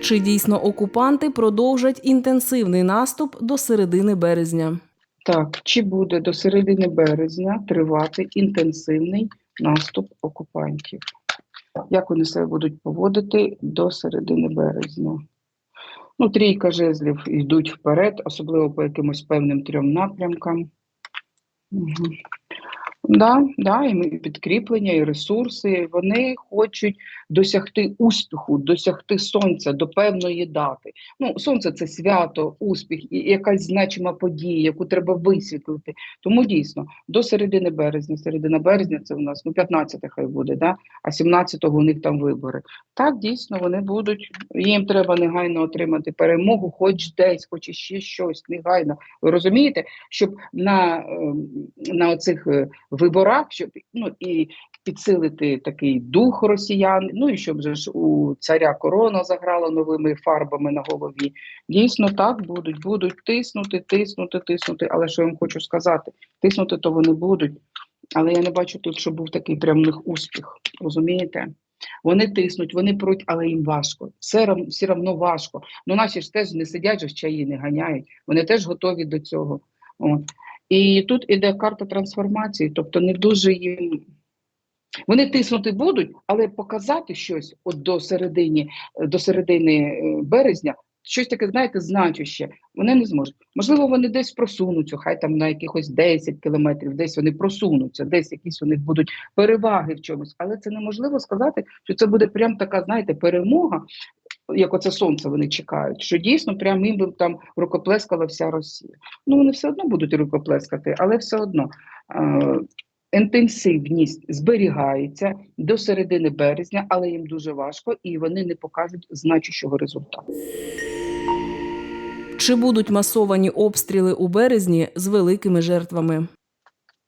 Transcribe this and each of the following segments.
Чи дійсно окупанти продовжать інтенсивний наступ до середини березня? Так, чи буде до середини березня тривати інтенсивний наступ окупантів? Як вони себе будуть поводити до середини березня? Ну, трійка жезлів йдуть вперед, особливо по якимось певним трьом напрямкам. Угу. Да, да, і ми- підкріплення, і ресурси. Вони хочуть досягти успіху, досягти сонця до певної дати. Ну, сонце це свято, успіх, і якась значима подія, яку треба висвітлити. Тому дійсно до середини березня, середина березня це у нас ну 15 хай буде, да? а 17-го у них там вибори. Так, дійсно, вони будуть. Їм треба негайно отримати перемогу, хоч десь, хоч іще щось, негайно. Ви розумієте, щоб на, ем, на оцих е, виборах, щоб ну і підсилити такий дух росіян. Ну і щоб ж у царя корона заграла новими фарбами на голові. Дійсно, так будуть, будуть тиснути, тиснути, тиснути. Але що я вам хочу сказати, тиснути то вони будуть. Але я не бачу тут, щоб був такий прям них успіх. Розумієте? Вони тиснуть, вони пруть, але їм важко. Все все равно важко. Ну наші ж теж не сидять же чаї, не ганяють. Вони теж готові до цього. От. І тут іде карта трансформації, тобто не дуже їм. Вони тиснути будуть, але показати щось от до середини, до середини е, березня, щось таке, знаєте, значуще, вони не зможуть. Можливо, вони десь просунуться, хай там на якихось 10 кілометрів, десь вони просунуться, десь якісь у них будуть переваги в чомусь. Але це неможливо сказати, що це буде прям така, знаєте, перемога, як оце сонце вони чекають, що дійсно прям їм би там рукоплескала вся Росія. Ну вони все одно будуть рукоплескати, але все одно. е, Інтенсивність зберігається до середини березня, але їм дуже важко і вони не покажуть значущого результату. Чи будуть масовані обстріли у березні з великими жертвами?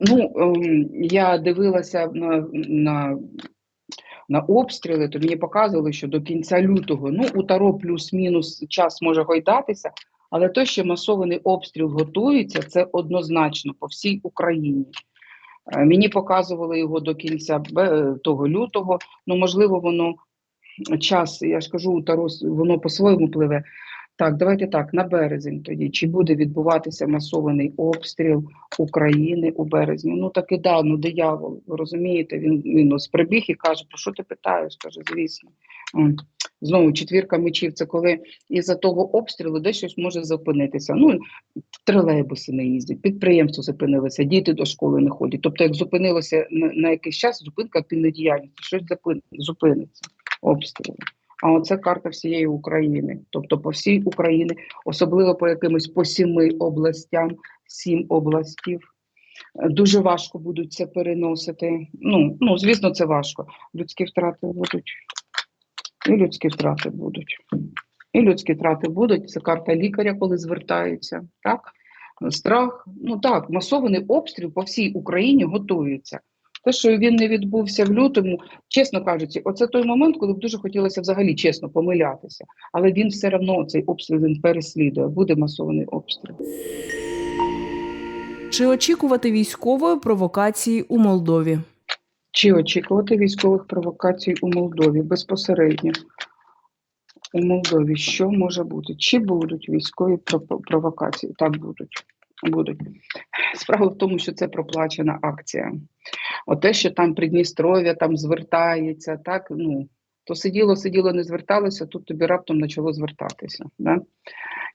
Ну, ем, я дивилася на, на, на обстріли, то мені показували, що до кінця лютого, ну, у Таро плюс-мінус час може гойдатися, але те, що масований обстріл готується, це однозначно по всій Україні. Е, Мені показували його до кінця того лютого. Ну, можливо, воно час, я ж кажу, у Таро воно по-своєму пливе. Так, давайте так, на березень тоді. Чи буде відбуватися масований обстріл України у березні? Ну таки да, ну диявол, розумієте, він, ось прибіг і каже, про що ти питаєш? Каже, звісно. Знову четвірка мечів, це коли із-за того обстрілу десь щось може зупинитися. Ну, тролейбуси не їздять, підприємства зупинилися, діти до школи не ходять. Тобто, як зупинилося на, на якийсь час, зупинка активної діяльності, щось зупиниться, обстріли. А оце карта всієї України, тобто по всій Україні, особливо по якимось по сіми областям, сім областів. Дуже важко будуть це переносити. Ну, ну, звісно, це важко. Людські втрати будуть. І людські втрати будуть. І людські втрати будуть. Це карта лікаря, коли звертаються. Так? Страх. Ну так, масований обстріл по всій Україні готується. Те, що він не відбувся в лютому, чесно кажучи, оце той момент, коли б дуже хотілося взагалі чесно помилятися. Але він все одно цей обстріл він переслідує. Буде масований обстріл. Чи очікувати військової провокації у Молдові? Чи очікувати військових провокацій у Молдові безпосередньо? У Молдові що може бути? Чи будуть військові провокації? Так будуть. Будуть. Справа в тому, що це проплачена акція. От те, що там Придністров'я там звертається, так, ну, то сиділо, сиділо, не зверталося, тут тобі раптом почало звертатися. Да?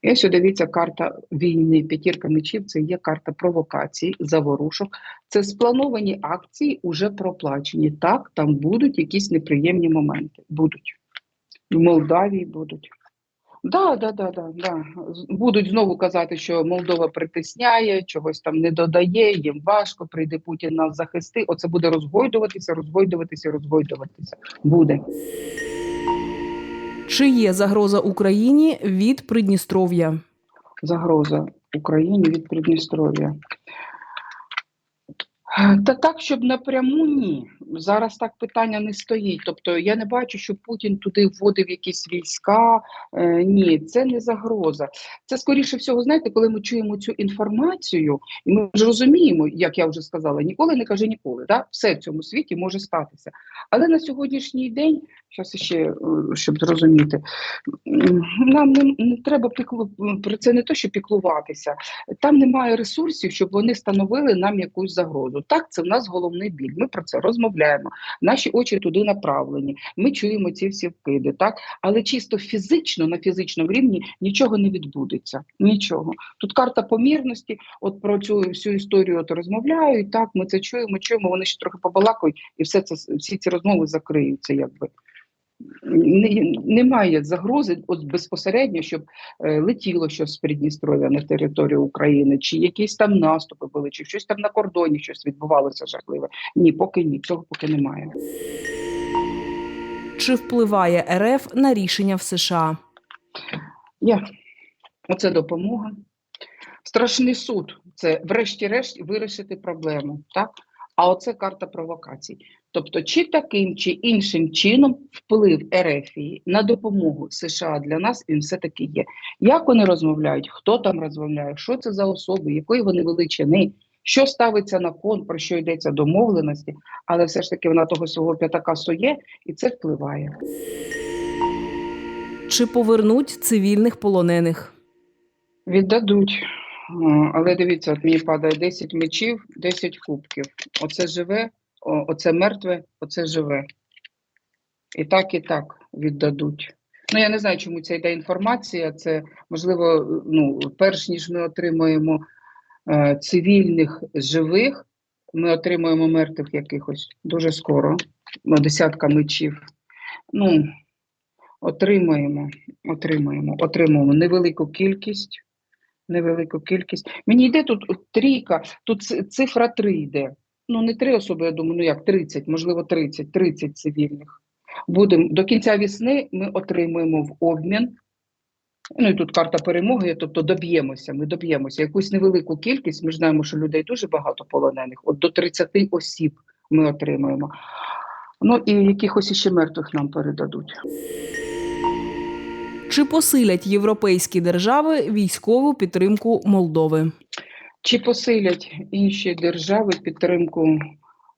І ось дивіться, карта війни, п'ятірка мечів це є карта провокацій, заворушок. Це сплановані акції, уже проплачені. Так, там будуть якісь неприємні моменти. Будуть. В Молдавії будуть. Да, да, да, да, да. Будуть знову казати, що Молдова притисняє, чогось там не додає, їм важко, прийде Путін нас захисти. Оце буде розгойдуватися, розгойдуватися, розгойдуватися. Буде. Чи є загроза Україні від Придністров'я? загроза Україні від Придністров'я. Та так, щоб напряму ні. Зараз так питання не стоїть. Тобто я не бачу, що Путін туди вводив якісь війська. Е, ні, це не загроза. Це скоріше всього, знаєте, коли ми чуємо цю інформацію, і ми ж розуміємо, як я вже сказала, ніколи не кажи ніколи. Да? Все в цьому світі може статися. Але на сьогоднішній день, зараз ще е, щоб зрозуміти, нам не, не треба піклу про це не то, що піклуватися. Там немає ресурсів, щоб вони становили нам якусь загрозу. Так, це в нас головний біль. Ми про це розмовляємо. Наші очі туди направлені. Ми чуємо ці всі вкиди, так але чисто фізично на фізичному рівні нічого не відбудеться. Нічого. Тут карта помірності. От про цю всю історію от розмовляють. Так, ми це чуємо, чуємо. Вони ще трохи побалакують, і все це всі ці розмови закриються, якби. Не- Немає загрози от безпосередньо, щоб е, летіло щось з Придністров'я на територію України, чи якісь там наступи були, чи щось там на кордоні щось відбувалося жахливе. Ні, поки ні, цього поки немає. Чи впливає РФ на рішення в США? Є. Оце допомога. Страшний суд це, врешті-решт, вирішити проблему. Так? А оце карта провокацій. Тобто, чи таким, чи іншим чином вплив Ерефії на допомогу США для нас він все-таки є. Як вони розмовляють, хто там розмовляє, що це за особи, якої вони величини, що ставиться на кон, про що йдеться домовленості, але все ж таки вона того свого п'ятака соє, і це впливає. Чи повернуть цивільних полонених? Віддадуть. Але дивіться, от мені падає 10 мечів, 10 кубків. Оце живе, оце мертве, оце живе. І так, і так віддадуть. Ну, я не знаю, чому ця йде інформація. Це можливо, ну, перш ніж ми отримаємо е, цивільних живих, ми отримаємо мертвих якихось дуже скоро. Ну, десятка мечів. Ну, отримаємо, отримаємо, отримаємо невелику кількість невелику кількість. Мені йде тут трійка, тут цифра 3 йде. Ну, не три особи, я думаю, ну як 30, можливо, 30, 30 цивільних. Будемо до кінця весни ми отримуємо в обмін. Ну і тут карта перемоги, тобто доб'ємося, ми доб'ємося. Якусь невелику кількість, ми знаємо, що людей дуже багато полонених, от до 30 осіб ми отримуємо. Ну і якихось іще мертвих нам передадуть. Чи посилять європейські держави військову підтримку Молдови? Чи посилять інші держави підтримку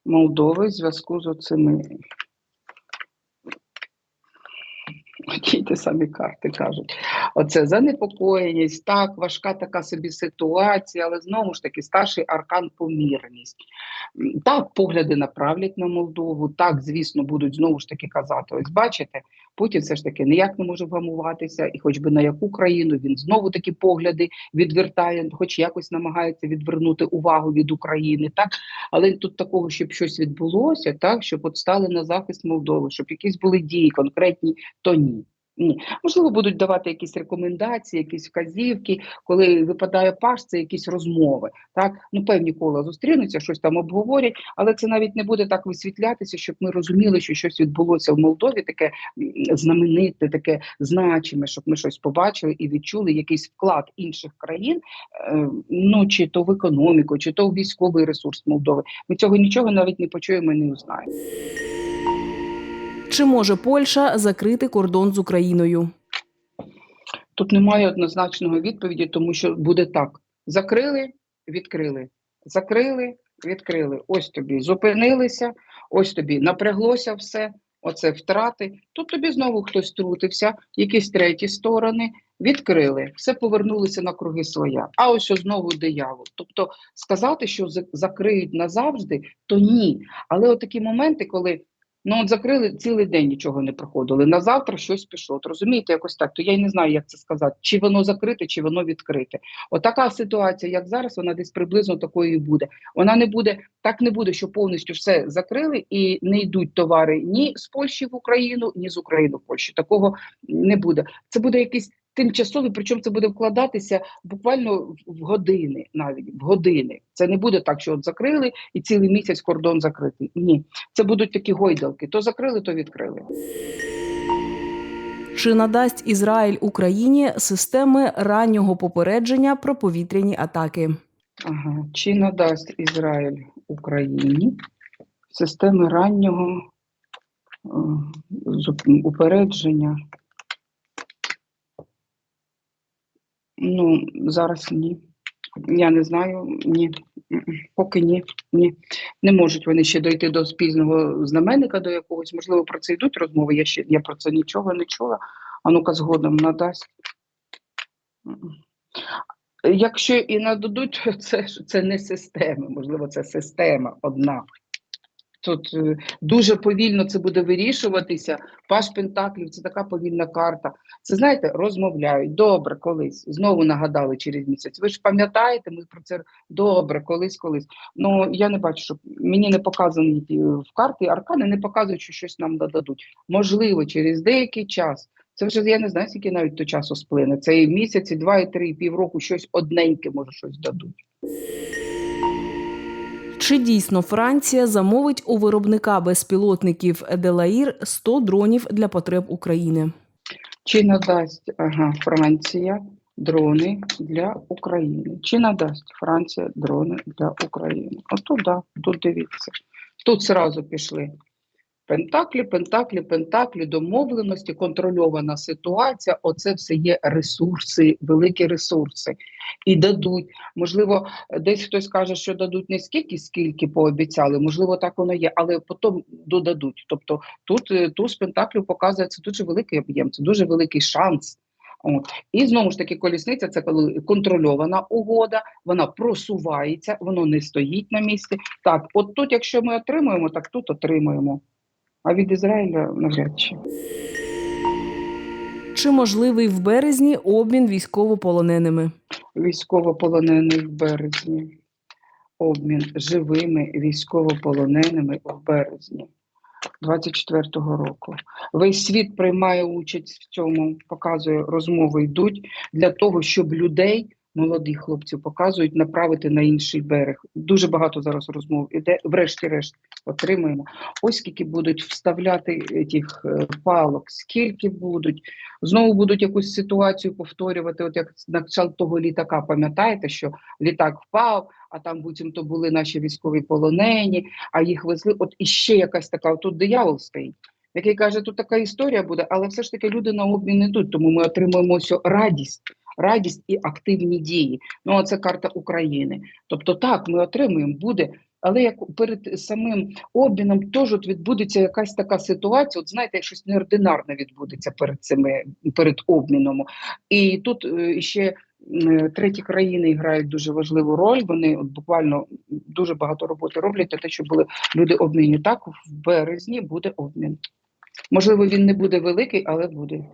Молдови в зв'язку з оцими? Ті ті самі карти кажуть. Оце занепокоєність, так, важка така собі ситуація, але знову ж таки старший аркан помірність. Так, погляди направлять на Молдову, так, звісно, будуть знову ж таки казати: ось бачите, Путін все ж таки ніяк не може вгамуватися, і хоч би на яку країну він знову такі погляди відвертає, хоч якось намагається відвернути увагу від України, так але тут такого, щоб щось відбулося, так щоб от стали на захист Молдови, щоб якісь були дії конкретні, то ні. Ні, можливо, будуть давати якісь рекомендації, якісь вказівки, коли випадає паш, це якісь розмови. Так, ну певні кола зустрінуться, щось там обговорять, але це навіть не буде так висвітлятися, щоб ми розуміли, що щось відбулося в Молдові, таке знамените, таке значиме, щоб ми щось побачили і відчули якийсь вклад інших країн, е, ну чи то в економіку, чи то в військовий ресурс Молдови. Ми цього нічого навіть не почуємо і не узнаємо. Чи може Польща закрити кордон з Україною? Тут немає однозначного відповіді, тому що буде так: закрили, відкрили, закрили, відкрили. Ось тобі зупинилися, ось тобі напряглося все. Оце втрати. Тут тобі знову хтось трутився, якісь треті сторони відкрили, все повернулося на круги своя. А ось знову диявол. Тобто сказати, що закриють назавжди, то ні. Але от такі моменти, коли ну от закрили цілий день, нічого не проходили. На завтра щось пішло. От розумієте, якось так. То я й не знаю, як це сказати, чи воно закрите, чи воно відкрите. Отака ситуація, як зараз, вона десь приблизно такою і буде. Вона не буде, так не буде, що повністю все закрили і не йдуть товари ні з Польщі в Україну, ні з України в Польщу. Такого не буде. Це буде якийсь тимчасовий, причому це буде вкладатися буквально в- години, навіть в години. Це не буде так, що от закрили і цілий місяць кордон закритий. Ні, це будуть такі гойдалки: то закрили, то відкрили. Чи надасть Ізраїль Україні системи раннього попередження про повітряні атаки? Ага. Чи надасть Ізраїль Україні системи раннього е, упередження. Ну, зараз ні. Я не знаю, ні. Поки ні. Ні. Не можуть вони ще дойти до спільного знаменника до якогось. Можливо, про це йдуть розмови. Я ще я про це нічого не чула. А ну-ка згодом надасть. Якщо і нададуть, це, це не система, можливо, це система одна. Тут е, дуже повільно це буде вирішуватися. Паш Пентаклів це така повільна карта. Це знаєте, розмовляють. Добре, колись. Знову нагадали через місяць. Ви ж пам'ятаєте, ми про це добре, колись, колись. Ну я не бачу, що мені не показані в карти, аркани не показують, що щось нам додадуть. Можливо, через деякий час. Це вже я не знаю, скільки навіть до часу сплине. Це і місяць, і два, і три, і півроку, щось одненьке, може, щось дадуть. Чи дійсно Франція замовить у виробника безпілотників Делаїр 100 дронів для потреб України? Чи надасть ага, Франція дрони для України? Чи надасть Франція дрони для України? Ото да, тут дивіться. Тут зразу пішли пентаклі, пентаклі, пентаклі, домовленості, контрольована ситуація. Оце все є ресурси, великі ресурси. І дадуть. Можливо, десь хтось каже, що дадуть не скільки, скільки пообіцяли. Можливо, так воно є, але потім додадуть. Тобто тут е, туз пентаклів показує це дуже великий об'єм, це дуже великий шанс. От. І знову ж таки, колісниця це коли контрольована угода, вона просувається, воно не стоїть на місці. Так, от тут, якщо ми отримуємо, так тут отримуємо. А від Ізраїля навряд чи. Чи можливий в березні обмін військовополоненими? Військовополонених в березні. Обмін живими військовополоненими в березні 24-го року. Весь світ приймає участь в цьому, показує, розмови йдуть для того, щоб людей, молодих хлопців, показують направити на інший берег. Дуже багато зараз розмов іде, врешті-решт отримаємо. Ось скільки будуть вставляти тих е, палок, скільки будуть. Знову будуть якусь ситуацію повторювати, от як на кшталт того літака, пам'ятаєте, що літак впав, а там буцімто були наші військові полонені, а їх везли. От іще якась така, тут диявол стоїть, який каже, тут така історія буде, але все ж таки люди на обмін йдуть, тому ми отримуємо радість. Радість і активні дії. Ну, а це карта України. Тобто, так, ми отримуємо, буде, але як перед самим обміном теж от відбудеться якась така ситуація. От знаєте, щось неординарне відбудеться перед цими перед обміном. І тут е, ще треті країни грають дуже важливу роль. Вони от буквально дуже багато роботи роблять те, щоб були люди обмінні. Так, в березні буде обмін. Можливо, він не буде великий, але буде.